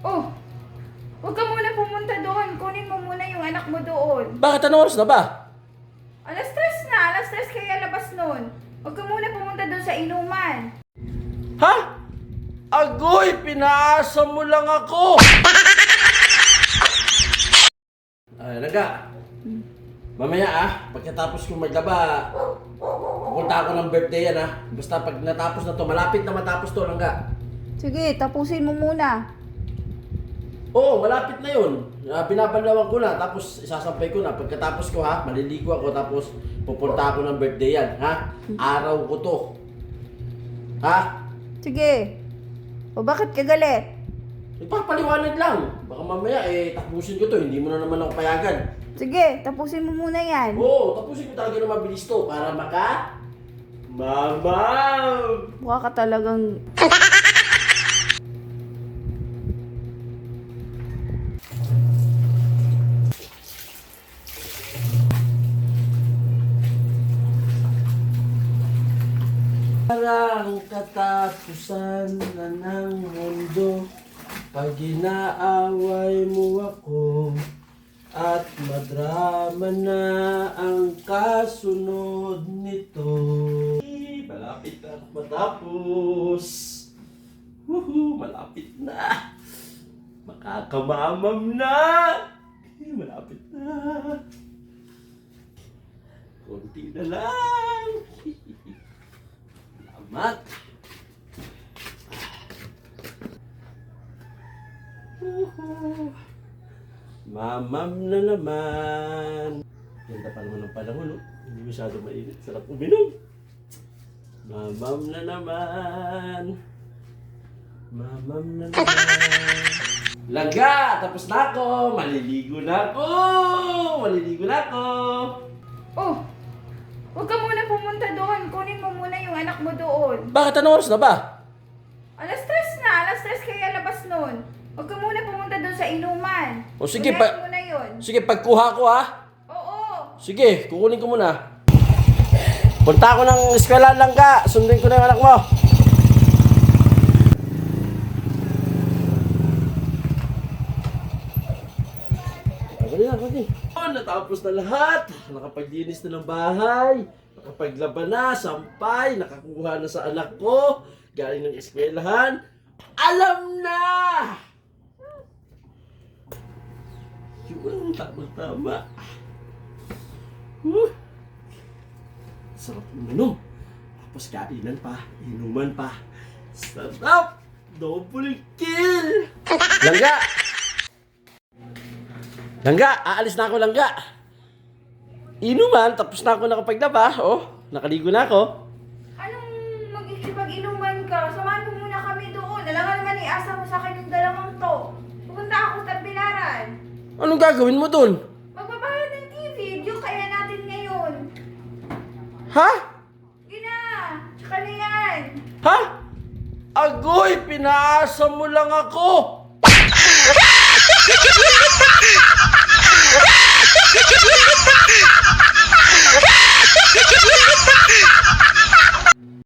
Oh, huwag ka muna pumunta doon. Kunin mo muna yung anak mo doon. Bakit anong oras na ba? Alas stress na, alas stress kaya labas noon. Huwag ka muna pumunta doon sa inuman. Ha? Agoy, pinaasa mo lang ako! Ay, naga. Mamaya ah, pagkatapos ko maglaba, pupunta ako ng birthday yan ah. Basta pag natapos na to, malapit na matapos to, langga. Sige, tapusin mo muna. Oo, malapit na yun. Uh, binabanlawan ko na, tapos isasampay ko na. Pagkatapos ko ha, maliligo ako, tapos pupunta ako ng birthday yan, ha? Araw ko to. Ha? Sige. O bakit ka galit? Ipapaliwanag lang. Baka mamaya, eh, tapusin ko to. Hindi mo na naman ako payagan. Sige, tapusin mo muna yan. Oo, tapusin ko talaga na mabilis to para maka... Mama! Mukha ka talagang... Parang katapusan na ng mundo Pag inaaway mo ako At madrama na ang kasunod nito Malapit na matapos Woohoo! Malapit na! Makakamamam na! Malapit na! Kunti na lang! Salamat! Woohoo! Mamam na naman! Ganda pa naman ang panahon, no? Hindi masyado mainit. Sarap uminom! Mamam na naman! Mamam na naman! Langga! Tapos na ako! Maliligo na ako! Maliligo na ako! Oh, huwag ka muna pumunta doon. Kunin mo muna yung anak mo doon. Bakit anong oras na ba? Alas stress na, alas stress kaya labas noon. Huwag ka muna pumunta doon sa inuman. O, sige, Unahin pa- mo na yun. Sige, pagkuha ko ha! Oo. Sige, kukunin ko muna. Punta ako ng eskwela lang ka. Sundin ko na yung anak mo. Na, pagod Oh, natapos na lahat. Nakapaglinis na ng bahay. Nakapaglaban na, sampay. Nakakuha na sa anak ko. Galing ng eskwelahan. Alam na! Yun, tama-tama. Huh. Sarap uminom. Tapos kainan pa, inuman pa. Sarap! Double kill! Langga! Langga! Aalis na ako, Langga! Inuman, tapos na ako nakapaglaba. Oh, nakaligo na ako. Anong magkikipag-inuman ka? Samahan mo muna kami doon. Alam nga naman iasa mo sa akin yung dalawang to. Pupunta ako sa Tagbilaran. Anong gagawin mo dun? Magbabayad ng TV. Yung kaya natin ngayon. Ha? Gina! Tsaka na yan. Ha? Agoy, pinaasa mo lang ako!